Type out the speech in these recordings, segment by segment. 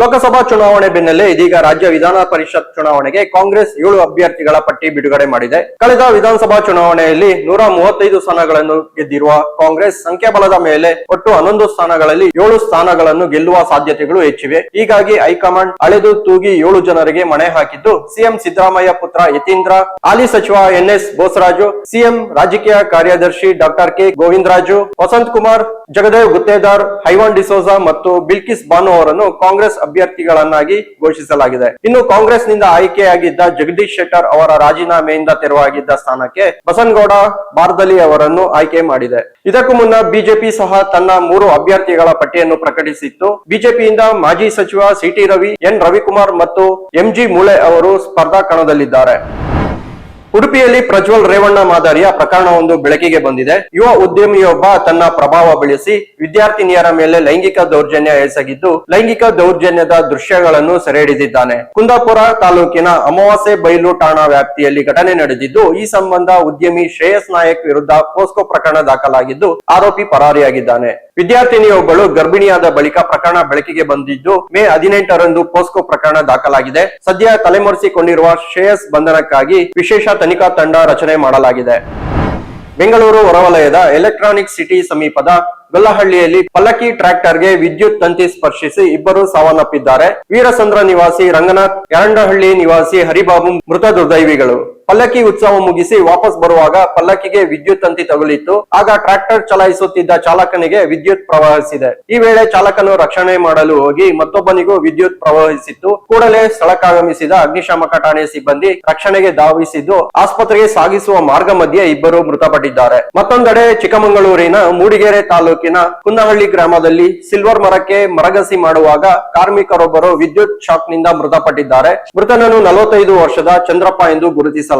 ಲೋಕಸಭಾ ಚುನಾವಣೆ ಬೆನ್ನಲ್ಲೇ ಇದೀಗ ರಾಜ್ಯ ವಿಧಾನ ಪರಿಷತ್ ಚುನಾವಣೆಗೆ ಕಾಂಗ್ರೆಸ್ ಏಳು ಅಭ್ಯರ್ಥಿಗಳ ಪಟ್ಟಿ ಬಿಡುಗಡೆ ಮಾಡಿದೆ. ಕಳೆದ ವಿಧಾನಸಭಾ ಚುನಾವಣೆಯಲ್ಲಿ ನೂರ ಮೂವತ್ತೈದು ಸ್ಥಾನಗಳನ್ನು ಗೆದ್ದಿರುವ ಕಾಂಗ್ರೆಸ್ ಸಂಖ್ಯಾಬಲದ ಮೇಲೆ ಒಟ್ಟು ಹನ್ನೊಂದು ಸ್ಥಾನಗಳಲ್ಲಿ ಏಳು ಸ್ಥಾನಗಳನ್ನು ಗೆಲ್ಲುವ ಸಾಧ್ಯತೆಗಳು ಹೆಚ್ಚಿವೆ. ಹೀಗಾಗಿ ಹೈಕಮಾಂಡ್ ಅಳೆದು ತೂಗಿ ಏಳು ಜನರಿಗೆ ಮಣೆ ಹಾಕಿದ್ದು, ಸಿಎಂ ಸಿದ್ದರಾಮಯ್ಯ ಪುತ್ರ ಯತೀಂದ್ರ, ಹಾಲಿ ಸಚಿವ ಎನ್ ಎಸ್ ಬೋಸರಾಜು, ಸಿಎಂ ರಾಜಕೀಯ ಕಾರ್ಯದರ್ಶಿ doctor K Govindaraju, Vasanth Kumar, Jagadev Guttedar, Ivan D'Souza ಮತ್ತು ಬಿಲ್ಕಿಸ್ ಬಾನು ಅವರನ್ನು ಕಾಂಗ್ರೆಸ್ ಅಭ್ಯರ್ಥಿಗಳನ್ನಾಗಿ ಘೋಷಿಸಲಾಗಿದೆ. ಇನ್ನು ಕಾಂಗ್ರೆಸ್ನಿಂದ ಆಯ್ಕೆಯಾಗಿದ್ದ ಜಗದೀಶ್ ಶೆಟ್ಟರ್ ಅವರ ರಾಜೀನಾಮೆಯಿಂದ ತೆರವಾಗಿದ್ದ ಸ್ಥಾನಕ್ಕೆ ಬಸನ್ಗೌಡ ಬಾರ್ದಲಿ ಅವರನ್ನು ಆಯ್ಕೆ ಮಾಡಿದೆ. ಇದಕ್ಕೂ ಮುನ್ನ ಬಿಜೆಪಿ ಸಹ ತನ್ನ ಮೂರು ಅಭ್ಯರ್ಥಿಗಳ ಪಟ್ಟಿಯನ್ನು ಪ್ರಕಟಿಸಿತ್ತು. ಬಿಜೆಪಿಯಿಂದ ಮಾಜಿ ಸಚಿವ ಸಿಟಿ ರವಿ, ಎನ್ ರವಿಕುಮಾರ್ ಮತ್ತು ಎಂಜಿ ಮೂಳೆ ಅವರು ಸ್ಪರ್ಧಾ ಕಣದಲ್ಲಿದ್ದಾರೆ. ಉಡುಪಿಯಲ್ಲಿ ಪ್ರಜ್ವಲ್ ರೇವಣ್ಣ ಮಾದರಿಯ ಪ್ರಕರಣವೊಂದು ಬೆಳಕಿಗೆ ಬಂದಿದೆ. ಯುವ ಉದ್ಯಮಿಯೊಬ್ಬ ತನ್ನ ಪ್ರಭಾವ ಬೆಳೆಸಿ ವಿದ್ಯಾರ್ಥಿನಿಯರ ಮೇಲೆ ಲೈಂಗಿಕ ದೌರ್ಜನ್ಯ ಎಸಗಿದ್ದು ಲೈಂಗಿಕ ದೌರ್ಜನ್ಯದ ದೃಶ್ಯಗಳನ್ನು ಸೆರೆ ಹಿಡಿದಿದ್ದಾನೆ ಕುಂದಾಪುರ ತಾಲೂಕಿನ ಅಮಾವಾಸ್ಯೆ ಬೈಲು ಠಾಣಾ ವ್ಯಾಪ್ತಿಯಲ್ಲಿ ಘಟನೆ ನಡೆದಿದ್ದು, ಈ ಸಂಬಂಧ ಉದ್ಯಮಿ ಶ್ರೇಯಸ್ ನಾಯಕ್ ವಿರುದ್ಧ ಪೋಸ್ಕೋ ಪ್ರಕರಣ ದಾಖಲಾಗಿದ್ದು, ಆರೋಪಿ ಪರಾರಿಯಾಗಿದ್ದಾನೆ. ವಿದ್ಯಾರ್ಥಿನಿಯೊಬ್ಬಳು ಗರ್ಭಿಣಿಯಾದ ಬಳಿಕ ಪ್ರಕರಣ ಬೆಳಕಿಗೆ ಬಂದಿದ್ದು, ಮೇ ಹದಿನೆಂಟರಂದು ಪೋಸ್ಕೋ ಪ್ರಕರಣ ದಾಖಲಾಗಿದೆ. ಸದ್ಯ ತಲೆಮರೆಸಿಕೊಂಡಿರುವ ಶ್ರೇಯಸ್ ಬಂಧನಕ್ಕಾಗಿ ವಿಶೇಷ ತನಿಖಾ ತಂಡ ರಚನೆ ಮಾಡಲಾಗಿದೆ. ಬೆಂಗಳೂರು ಹೊರವಲಯದ ಎಲೆಕ್ಟ್ರಾನಿಕ್ ಸಿಟಿ ಸಮೀಪದ ಗೊಲ್ಲಹಳ್ಳಿಯಲ್ಲಿ ಪಲ್ಲಕ್ಕಿ ಟ್ರ್ಯಾಕ್ಟರ್ಗೆ ವಿದ್ಯುತ್ ತಂತಿ ಸ್ಪರ್ಶಿಸಿ ಇಬ್ಬರು ಸಾವನ್ನಪ್ಪಿದ್ದಾರೆ. ವೀರಸಂದ್ರ ನಿವಾಸಿ ರಂಗನಾಥ್ ಯರಂಡಹಳ್ಳಿ ನಿವಾಸಿ ಹರಿಬಾಬು ಮೃತ ದುರ್ದೈವಿಗಳು ಪಲ್ಲಕ್ಕಿ ಉತ್ಸವ ಮುಗಿಸಿ ವಾಪಸ್ ಬರುವಾಗ ಪಲ್ಲಕ್ಕಿಗೆ ವಿದ್ಯುತ್ ತಂತಿ ತಗುಲಿತ್ತು. ಆಗ ಟ್ರ್ಯಾಕ್ಟರ್ ಚಲಾಯಿಸುತ್ತಿದ್ದ ಚಾಲಕನಿಗೆ ವಿದ್ಯುತ್ ಪ್ರವಹಿಸಿದೆ. ಈ ವೇಳೆ ಚಾಲಕನು ರಕ್ಷಣೆ ಮಾಡಲು ಹೋಗಿ ಮತ್ತೊಬ್ಬನಿಗೂ ವಿದ್ಯುತ್ ಪ್ರವಹಿಸಿತ್ತು. ಕೂಡಲೇ ಸ್ಥಳಕ್ಕಾಗಮಿಸಿದ ಅಗ್ನಿಶಾಮಕ ಠಾಣೆ ಸಿಬ್ಬಂದಿ ರಕ್ಷಣೆಗೆ ಧಾವಿಸಿದ್ದು, ಆಸ್ಪತ್ರೆಗೆ ಸಾಗಿಸುವ ಮಾರ್ಗ ಮಧ್ಯೆ ಇಬ್ಬರು ಮೃತಪಟ್ಟಿದ್ದಾರೆ. ಮತ್ತೊಂದೆಡೆ ಚಿಕ್ಕಮಗಳೂರಿನ ಮೂಡಿಗೆರೆ ತಾಲೂಕಿನ ಕುನ್ನಹಳ್ಳಿ ಗ್ರಾಮದಲ್ಲಿ ಸಿಲ್ವರ್ ಮರಕ್ಕೆ ಮರಗಸಿ ಮಾಡುವಾಗ ಕಾರ್ಮಿಕರೊಬ್ಬರು ವಿದ್ಯುತ್ ಶಾಕ್ನಿಂದ ಮೃತಪಟ್ಟಿದ್ದಾರೆ. ಮೃತನನ್ನು ನಲವತ್ತೈದು ವರ್ಷದ ಚಂದ್ರಪ್ಪ ಎಂದು ಗುರುತಿಸಲಾಗಿದೆ.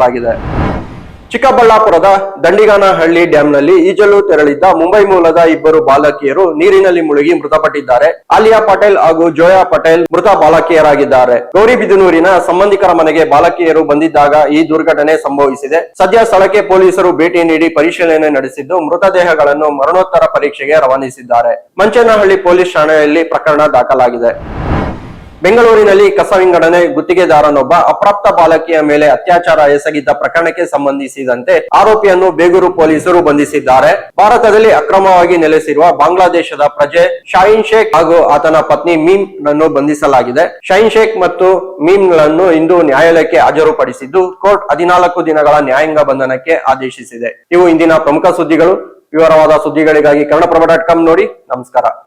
ಚಿಕ್ಕಬಳ್ಳಾಪುರದ ದಂಡಿಗಾನಹಳ್ಳಿ ಡ್ಯಾಂನಲ್ಲಿ ಈಜಲು ತೆರಳಿದ್ದ ಮುಂಬೈ ಮೂಲದ ಇಬ್ಬರು ಬಾಲಕಿಯರು ನೀರಿನಲ್ಲಿ ಮುಳುಗಿ ಮೃತಪಟ್ಟಿದ್ದಾರೆ. ಆಲಿಯಾ ಪಟೇಲ್ ಹಾಗೂ ಜೋಯಾ ಪಟೇಲ್ ಮೃತ ಬಾಲಕಿಯರಾಗಿದ್ದಾರೆ. ಗೌರಿಬಿದನೂರಿನ ಸಂಬಂಧಿಕರ ಮನೆಗೆ ಬಾಲಕಿಯರು ಬಂದಿದ್ದಾಗ ಈ ದುರ್ಘಟನೆ ಸಂಭವಿಸಿದೆ. ಸದ್ಯ ಸ್ಥಳಕ್ಕೆ ಪೊಲೀಸರು ಭೇಟಿ ನೀಡಿ ಪರಿಶೀಲನೆ ನಡೆಸಿದ್ದು ಮೃತದೇಹಗಳನ್ನು ಮರಣೋತ್ತರ ಪರೀಕ್ಷೆಗೆ ರವಾನಿಸಿದ್ದಾರೆ. ಮಂಚನಹಳ್ಳಿ ಪೊಲೀಸ್ ಠಾಣೆಯಲ್ಲಿ ಪ್ರಕರಣ ದಾಖಲಾಗಿದೆ. ಬೆಂಗಳೂರಿನಲ್ಲಿ ಕಸ ವಿಂಗಡಣೆ, ಗುತ್ತಿಗೆದಾರನೊಬ್ಬ ಅಪ್ರಾಪ್ತ ಬಾಲಕಿಯ ಮೇಲೆ ಅತ್ಯಾಚಾರ ಎಸಗಿದ್ದ ಪ್ರಕರಣಕ್ಕೆ ಸಂಬಂಧಿಸಿದಂತೆ ಆರೋಪಿಯನ್ನು ಬೇಗೂರು ಪೊಲೀಸರು ಬಂಧಿಸಿದ್ದಾರೆ. ಭಾರತದಲ್ಲಿ ಅಕ್ರಮವಾಗಿ ನೆಲೆಸಿರುವ ಬಾಂಗ್ಲಾದೇಶದ ಪ್ರಜೆ ಶಾಹಿನ್ ಶೇಖ್ ಹಾಗೂ ಆತನ ಪತ್ನಿ ಮೀಮ್ ನನ್ನು ಬಂಧಿಸಲಾಗಿದೆ. ಶಾಹಿನ್ ಶೇಖ್ ಮತ್ತು ಮೀಮ್ಗಳನ್ನು ಇಂದು ನ್ಯಾಯಾಲಯಕ್ಕೆ ಹಾಜರುಪಡಿಸಿದ್ದು, ಕೋರ್ಟ್ ಹದಿನಾಲ್ಕು ದಿನಗಳ ನ್ಯಾಯಾಂಗ ಬಂಧನಕ್ಕೆ ಆದೇಶಿಸಿದೆ. ಇವು ಇಂದಿನ ಪ್ರಮುಖ ಸುದ್ದಿಗಳು. ವಿವರವಾದ ಸುದ್ದಿಗಳಿಗಾಗಿ ಕನ್ನಡಪ್ರಭ ಡಾಟ್ ನೋಡಿ, ನಮಸ್ಕಾರ.